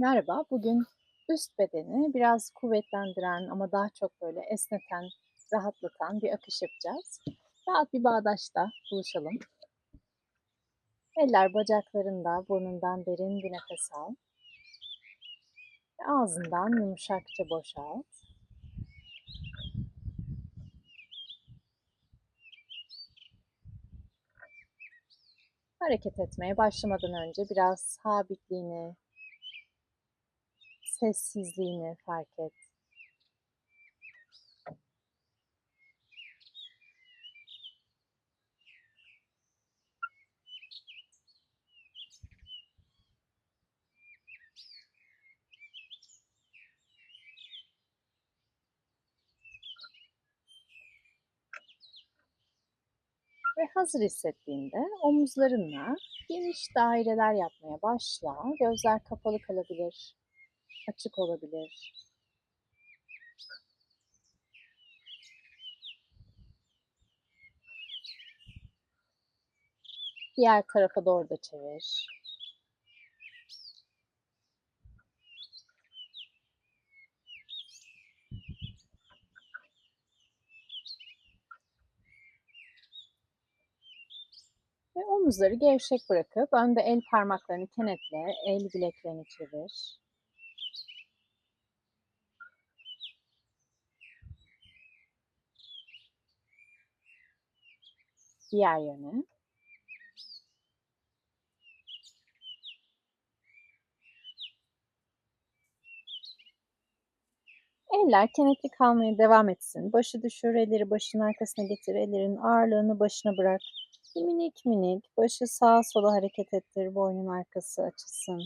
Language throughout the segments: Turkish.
Merhaba, bugün üst bedeni biraz kuvvetlendiren ama daha çok böyle esneten, rahatlatan bir akış yapacağız. Rahat bir bağdaşta buluşalım. Eller bacaklarında, burnundan derin bir nefes al. Ve ağzından yumuşakça boşalt. Hareket etmeye başlamadan önce biraz sabitliğini, sessizliğini fark et. Ve hazır hissettiğinde omuzlarınla geniş daireler yapmaya başla. Gözler kapalı kalabilir, açık olabilir. Diğer tarafa doğru da çevir. Ve omuzları gevşek bırakıp önde el parmaklarını kenetle, el bileklerini çevir. Diğer yöne. Eller kenetli kalmaya devam etsin. Başı düşür, elleri başın arkasına getir. Ellerin ağırlığını başına bırak. Minik minik başı sağa sola hareket ettir. Boynun arkası açılsın.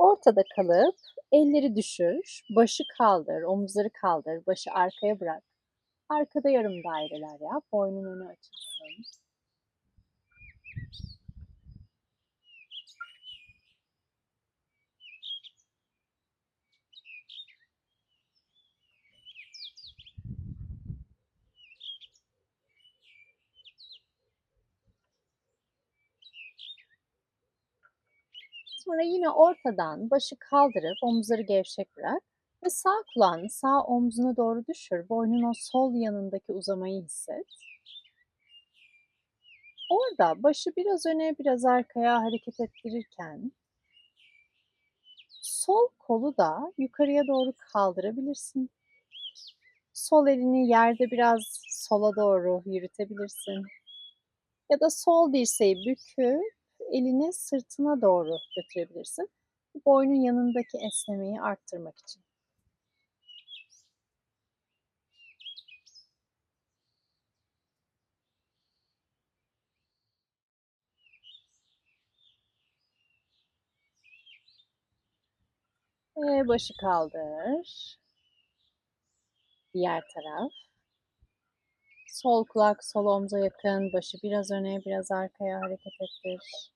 Ortada kalıp elleri düşür, başı kaldır, omuzları kaldır, başı arkaya bırak. Arkada yarım daireler yap, boynun önü açılsın. Sonra yine ortadan başı kaldırıp omuzları gevşek bırak ve sağ kulağını sağ omzuna doğru düşür. Boynun o sol yanındaki uzamayı hisset. Orada başı biraz öne biraz arkaya hareket ettirirken sol kolu da yukarıya doğru kaldırabilirsin. Sol elini yerde biraz sola doğru yürütebilirsin. Ya da sol dirseği büküp elini sırtına doğru götürebilirsin. Boynun yanındaki esnemeyi arttırmak için. Ve başı kaldır. Diğer taraf. Sol kulak sol omza yakın, başı biraz öne biraz arkaya hareket ettir.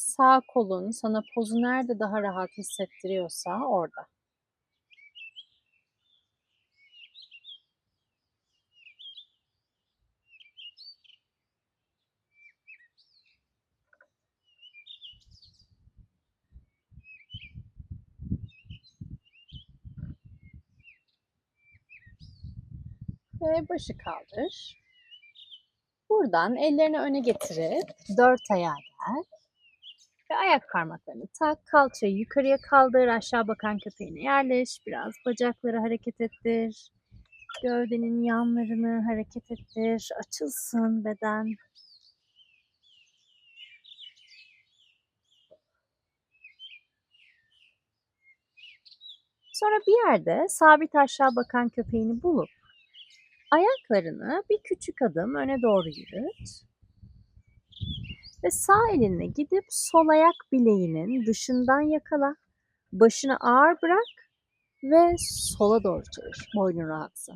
Sağ kolun sana pozu nerede daha rahat hissettiriyorsa orada. Ve başı kaldır. Buradan ellerini öne getirip dört ayağa gel. Ayak parmaklarını tak, kalçayı yukarıya kaldır, aşağı bakan köpeğine yerleş. Biraz bacakları hareket ettir. Gövdenin yanlarını hareket ettir. Açılsın beden. Sonra bir yerde sabit aşağı bakan köpeğini bulup ayaklarını bir küçük adım öne doğru yürüt. Ve sağ elinle gidip sol ayak bileğinin dışından yakala. Başını ağır bırak ve sola doğru çevir. Boynun rahatsa.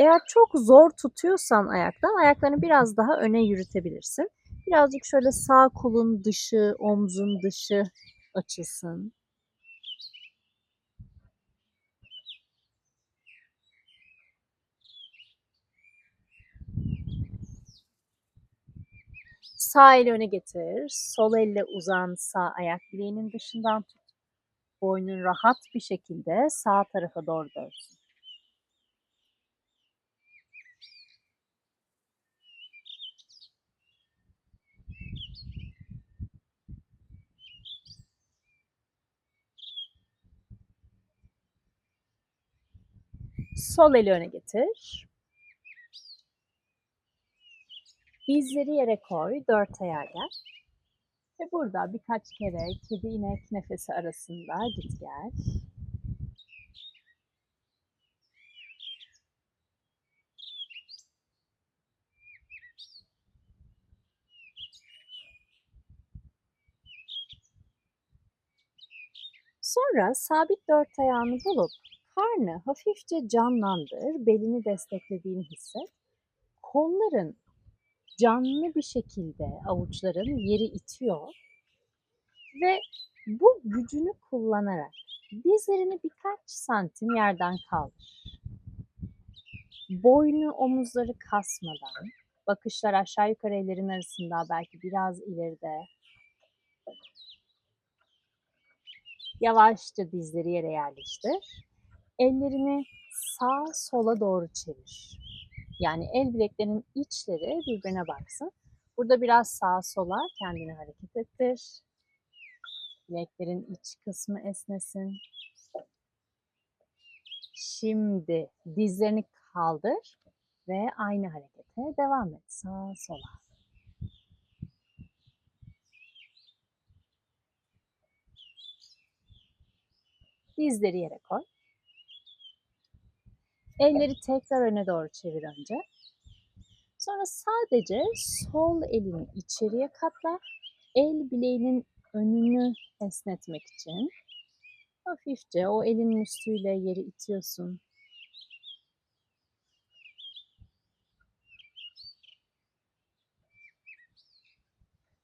Eğer çok zor tutuyorsan ayaktan ayaklarını biraz daha öne yürütebilirsin. Birazcık şöyle sağ kolun dışı, omzun dışı açılsın. Sağ eli öne getir. Sol elle uzan sağ ayak bileğinin dışından tut. Boynun rahat bir şekilde sağ tarafa doğru dönsün. Sol eli öne getir. Dizleri yere koy, dört ayağa gel. Ve burada birkaç kere kedi inek nefesi arasında git gel. Sonra sabit dört ayağını bulup karnı hafifçe canlandır, belini desteklediğini hisset. Kolların canlı bir şekilde avuçların yeri itiyor ve bu gücünü kullanarak dizlerini birkaç santim yerden kaldır. Boynu omuzları kasmadan, bakışlar aşağı yukarı ellerin arasında belki biraz ileride. Yavaşça dizleri yere yerleştir. Ellerini sağa sola doğru çevir. Yani el bileklerinin içleri birbirine baksın. Burada biraz sağa sola kendini hareket ettir. Bileklerin iç kısmı esnesin. Şimdi dizlerini kaldır ve aynı harekete devam et. Sağa sola. Dizleri yere koy. Elleri tekrar öne doğru çevir önce. Sonra sadece sol elini içeriye katla. El bileğinin önünü esnetmek için hafifçe o elinin üstüyle yeri itiyorsun.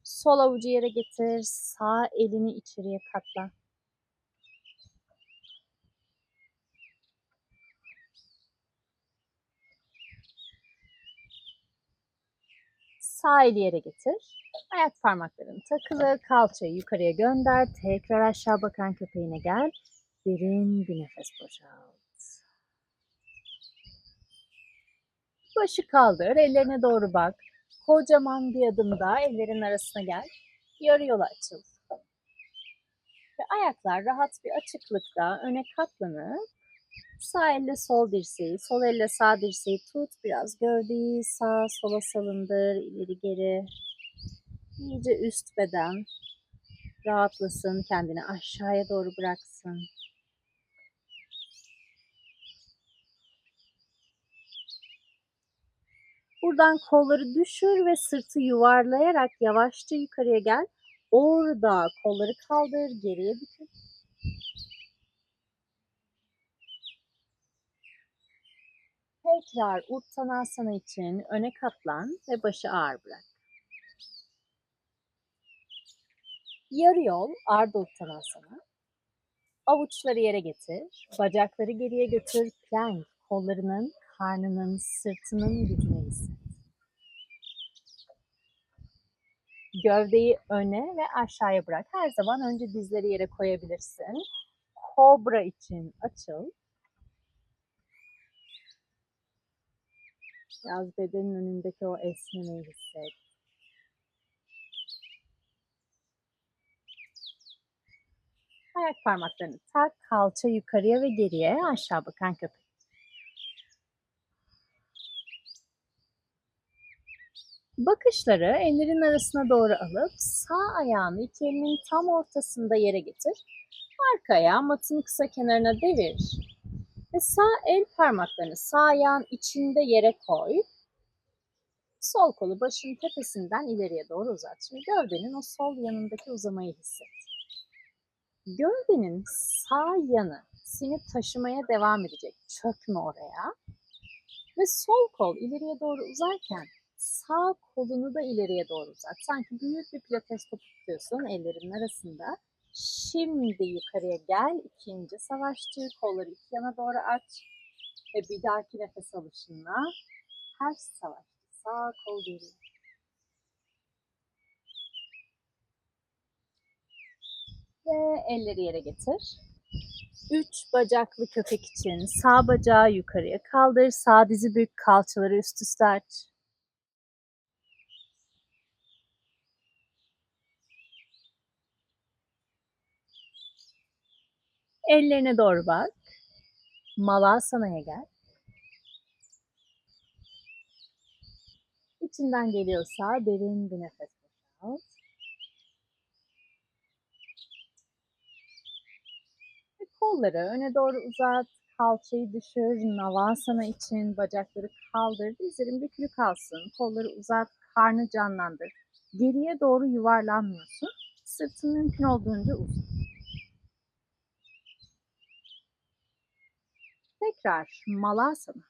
Sol avucu yere getir, sağ elini içeriye katla. Sağ eli yere getir. Ayak parmakların takılı, kalçayı yukarıya gönder. Tekrar aşağı bakan köpeğine gel. Derin bir nefes boşalt. Başı kaldır, ellerine doğru bak. Kocaman bir adım daha ellerin arasına gel. Yarı yola açıl. Ve ayaklar rahat bir açıklıkta öne katlanıp Sağ elle sol dirseği, sol elle sağ dirseği tut. Biraz gövdeyi sağa sola salındır, ileri geri. İyice üst beden rahatlasın, kendini aşağıya doğru bıraksın. Buradan kolları düşür ve sırtı yuvarlayarak yavaşça yukarıya gel. Orada kolları kaldır, geriye bükül. Tekrar Uttanasana için öne katlan ve başı ağır bırak. Yarı yol Ardha Uttanasana. Avuçları yere getir, bacakları geriye götür, plank, kollarının, karnının, sırtının gücünü hisset. Gövdeyi öne ve aşağıya bırak. Her zaman önce dizleri yere koyabilirsin. Kobra için açıl. Biraz bedenin önündeki o esnemeyi hisset. Ayak parmaklarını tak, kalça yukarıya ve geriye aşağı bakan köpek. Bakışları ellerin arasına doğru alıp sağ ayağını iki elinin tam ortasında yere getir. Arka ayağı matın kısa kenarına devir. Ve sağ el parmaklarını sağ ayağın içinde yere koy. Sol kolu başın tepesinden ileriye doğru uzat. Şimdi gövdenin o sol yanındaki uzamayı hisset. Gövdenin sağ yanı seni taşımaya devam edecek. Çökme oraya. Ve sol kol ileriye doğru uzarken sağ kolunu da ileriye doğru uzat. Sanki büyük bir pilates topu tutuyorsun ellerin arasında. Şimdi yukarıya gel. İkinci savaşçı. Kolları iki yana doğru aç. Ve bir dahaki nefes alışınla ters savaş. Sağ kol geri. Ve elleri yere getir. Üç bacaklı köpek için sağ bacağı yukarıya kaldır. Sağ dizi büyük kalçaları üst üste aç. Ellerine doğru bak. Malasana'ya gel. İçinden geliyorsa derin bir nefes al. Kolları öne doğru uzat. Kalçayı düşür. Navasana için bacakları kaldır. Dizlerin bükülü kalsın. Kolları uzat. Karnı canlandır. Geriye doğru yuvarlanmıyorsun. Sırtın mümkün olduğunca uzun. Tekrar malasana.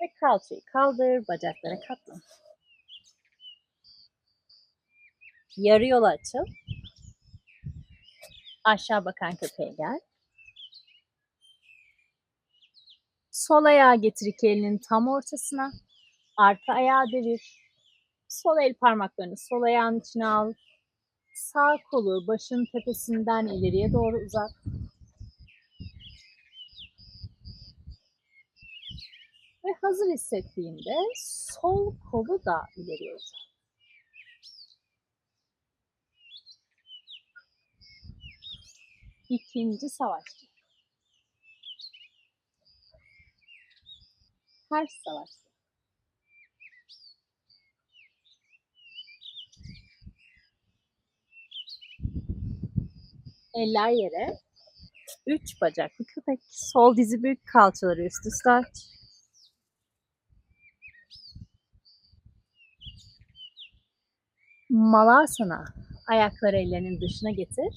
Ve kalçayı kaldır, bacaklara katlan. Yarı yola açıl. Aşağı bakan köpeğe gel. Sol ayağı getir iki elinin tam ortasına. Arka ayağı devir. Sol el parmaklarını sol ayağın içine al. Sağ kolu başın tepesinden ileriye doğru uzat. Ve hazır hissettiğinde sol kolu da ileriye uzat. İkinci savaşçı. Ters savaşçı. Eller yere. Üç bacaklı köpek. Sol dizi büyük kalçaları üst üste aç. Malasana. Ayakları ellerinin dışına getir.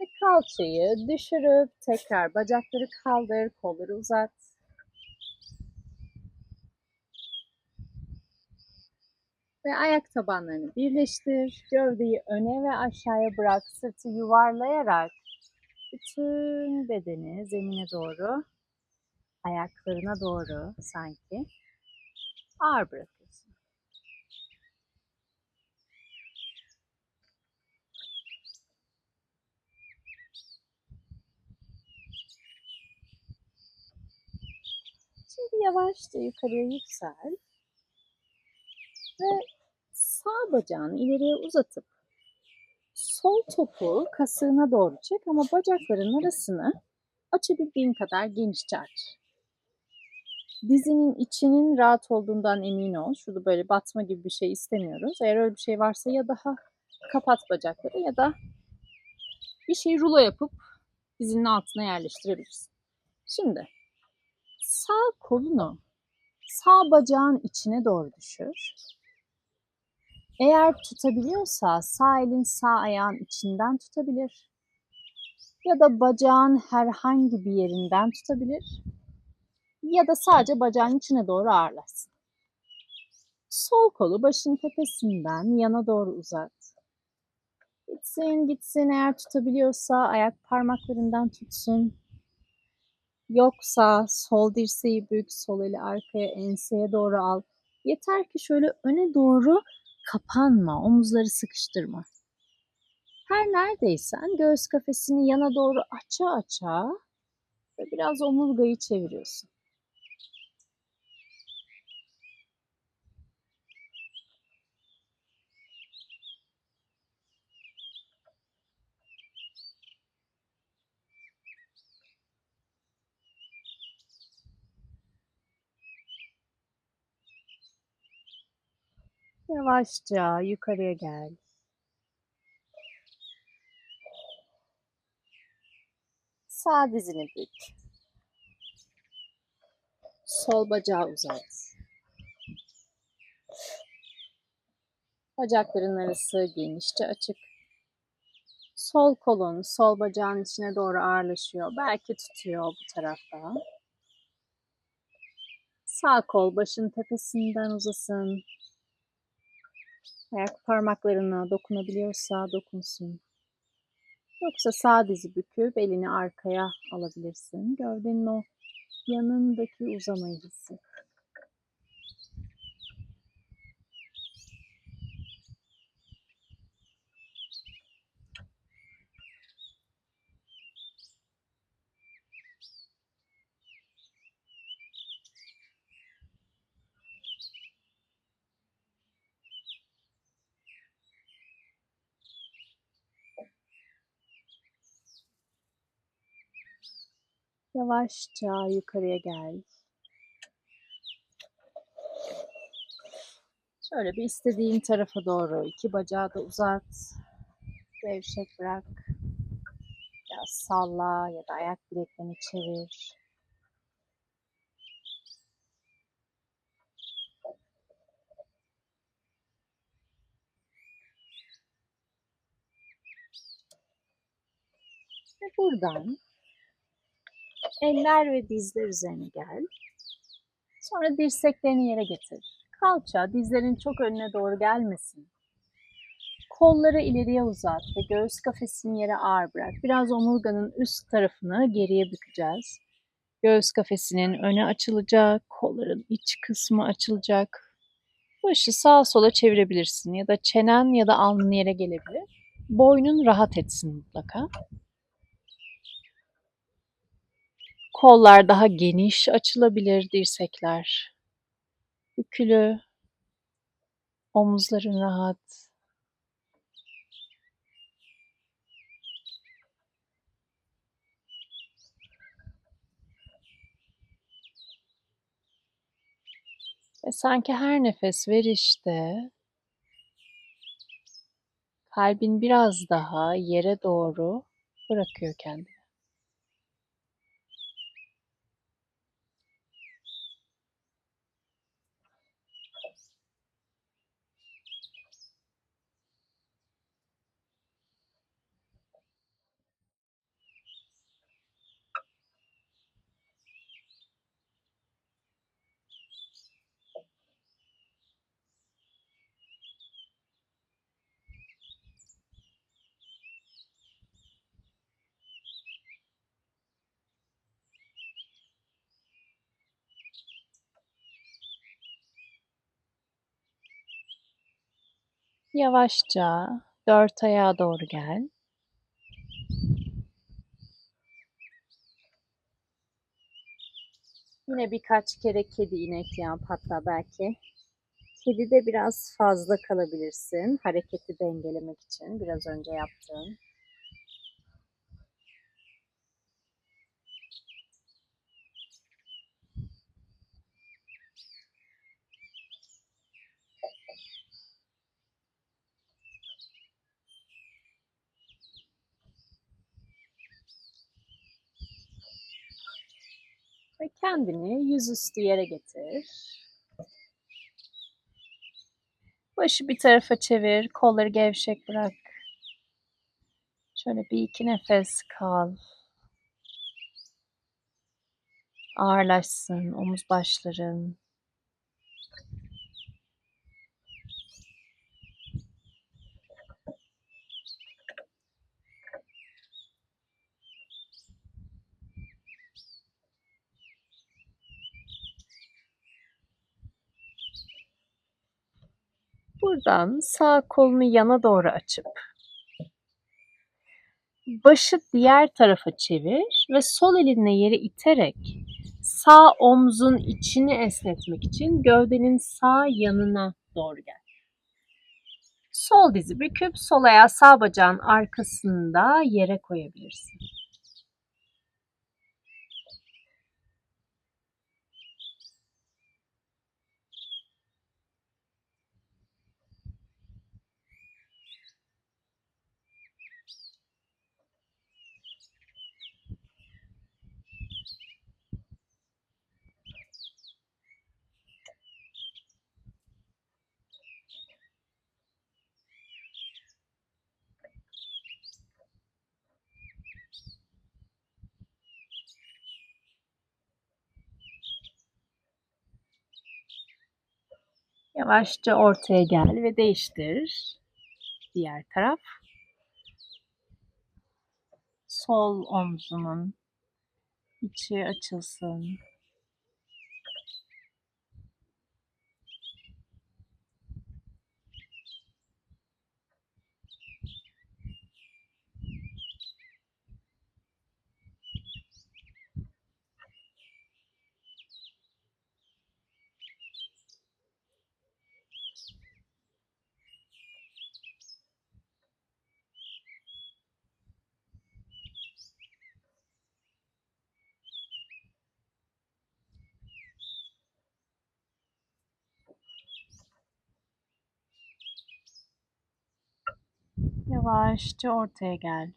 Ve kalçayı düşürüp tekrar bacakları kaldır, kolları uzat. Ve ayak tabanlarını birleştir. Gövdeyi öne ve aşağıya bırak. Sırtı yuvarlayarak bütün bedeni zemine doğru, ayaklarına doğru sanki ağır bırakıyorsun. Şimdi yavaşça yukarıya yüksel ve sağ bacağını ileriye uzatıp sol topu kasığına doğru çek ama bacakların arasını açabildiğin kadar genişçe aç. Dizinin içinin rahat olduğundan emin ol. Şurada böyle batma gibi bir şey istemiyoruz. Eğer öyle bir şey varsa ya daha kapat bacakları ya da bir şey rulo yapıp dizinin altına yerleştirebilirsin. Şimdi sağ kolunu sağ bacağın içine doğru düşür. Eğer tutabiliyorsa sağ elin sağ ayağın içinden tutabilir. Ya da bacağın herhangi bir yerinden tutabilir. Ya da sadece bacağın içine doğru ağırlasın. Sol kolu başın tepesinden yana doğru uzat. Gitsin gitsin eğer tutabiliyorsa ayak parmaklarından tutsun. Yoksa sol dirseği bük, sol eli arkaya enseye doğru al. Yeter ki şöyle öne doğru kapanma, omuzları sıkıştırma. Her neredeysen göğüs kafesini yana doğru aça aça ve biraz omurgayı çeviriyorsun. Yavaşça yukarıya gel. Sağ dizini bük. Sol bacağı uzat. Bacakların arası genişçe açık. Sol kolun sol bacağın içine doğru ağırlaşıyor. Belki tutuyor bu tarafta. Sağ kol başın tepesinden uzasın. Ayak parmaklarına dokunabiliyorsa dokunsun. Yoksa sağ dizi büküp elini arkaya alabilirsin. Gövdenin o yanındaki uzamayı hisset. Yavaşça yukarıya gel. Şöyle bir istediğin tarafa doğru iki bacağı da uzat. Gevşek bırak. Biraz salla ya da ayak bileklerini çevir. Ve buradan eller ve dizler üzerine gel. Sonra dirseklerini yere getir. Kalça dizlerin çok önüne doğru gelmesin. Kolları ileriye uzat ve göğüs kafesini yere ağır bırak. Biraz omurganın üst tarafını geriye bükeceğiz. Göğüs kafesinin önü açılacak, kolların iç kısmı açılacak. Başı sağa sola çevirebilirsin ya da çenen ya da alnın yere gelebilir. Boynun rahat etsin mutlaka. Kollar daha geniş açılabilir, dirsekler bükülü, omuzların rahat. Ve sanki her nefes verişte kalbin biraz daha yere doğru bırakıyor kendini. Yavaşça dört ayağa doğru gel. Yine birkaç kere kedi inek yap hatta belki. Kedi de biraz fazla kalabilirsin hareketi dengelemek için biraz önce yaptığın. Ve kendini yüzüstü yere getir. Başı bir tarafa çevir, kolları gevşek bırak. Şöyle bir iki nefes kal. Ağırlaşsın omuz başların. Buradan sağ kolunu yana doğru açıp başı diğer tarafa çevir ve sol elinle yeri iterek sağ omzun içini esnetmek için gövdenin sağ yanına doğru gel. Sol dizi büküp sol ayağı sağ bacağın arkasında yere koyabilirsin. Yavaşça ortaya gel ve değiştir. Diğer taraf. Sol omzunun içi açılsın. Yavaşça ortaya gel.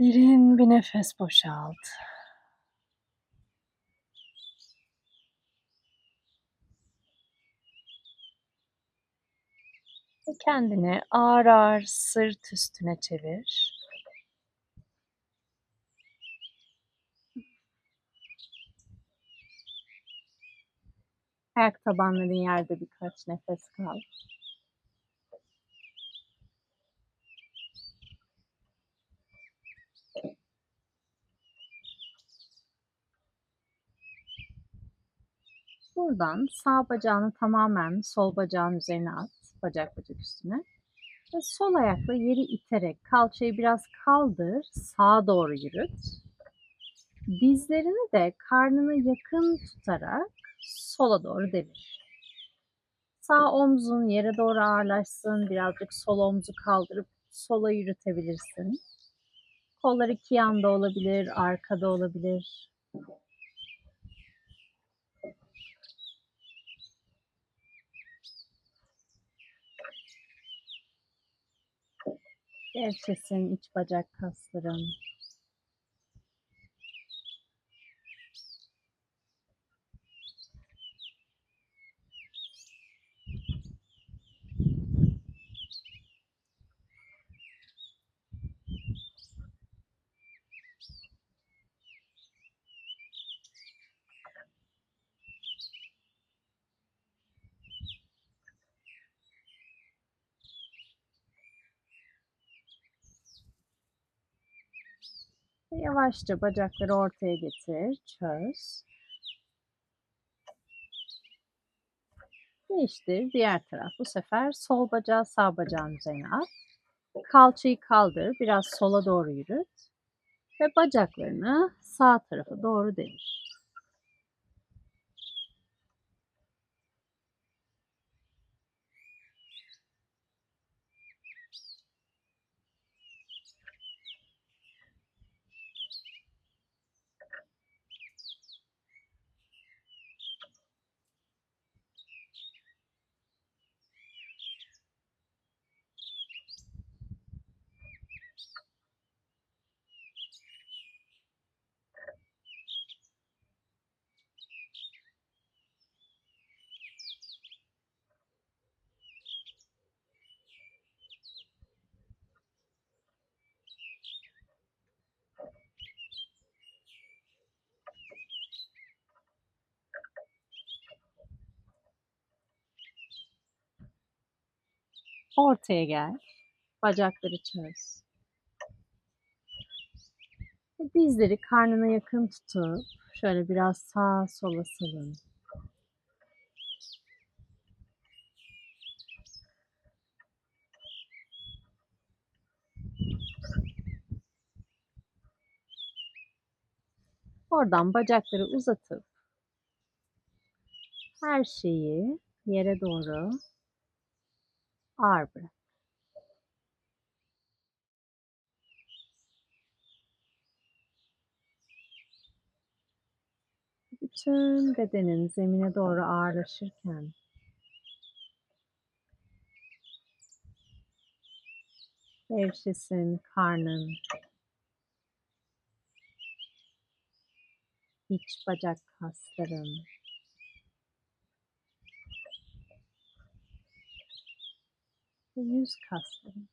Derin bir nefes boşalt. Ve kendini ağır ağır sırt üstüne çevir. Ayak tabanların yerde birkaç nefes kal. Buradan sağ bacağını tamamen sol bacağın üzerine at. Bacak bacak üstüne. Ve sol ayakla yeri iterek kalçayı biraz kaldır. Sağa doğru yürüt. Dizlerini de karnına yakın tutarak sola doğru devir. Sağ omzun yere doğru ağırlaşsın. Birazcık sol omzu kaldırıp sola yürütebilirsin. Kollar iki yanda olabilir, arkada olabilir. Gevşesin iç bacak kasların. Ve yavaşça bacakları ortaya getir, çöz. Değiştir, diğer taraf. Bu sefer sol bacağı sağ bacağın üzerine at. Kalçayı kaldır, biraz sola doğru yürüt. Ve bacaklarını sağ tarafa doğru devir. Ortaya gel. Bacakları çöz. Ve dizleri karnına yakın tutup şöyle biraz sağa sola salın. Oradan bacakları uzatıp her şeyi yere doğru ağır bırak. Bütün bedenin zemine doğru ağırlaşırken gevşesin karnın, iç bacak kasların, ve yüz kasların.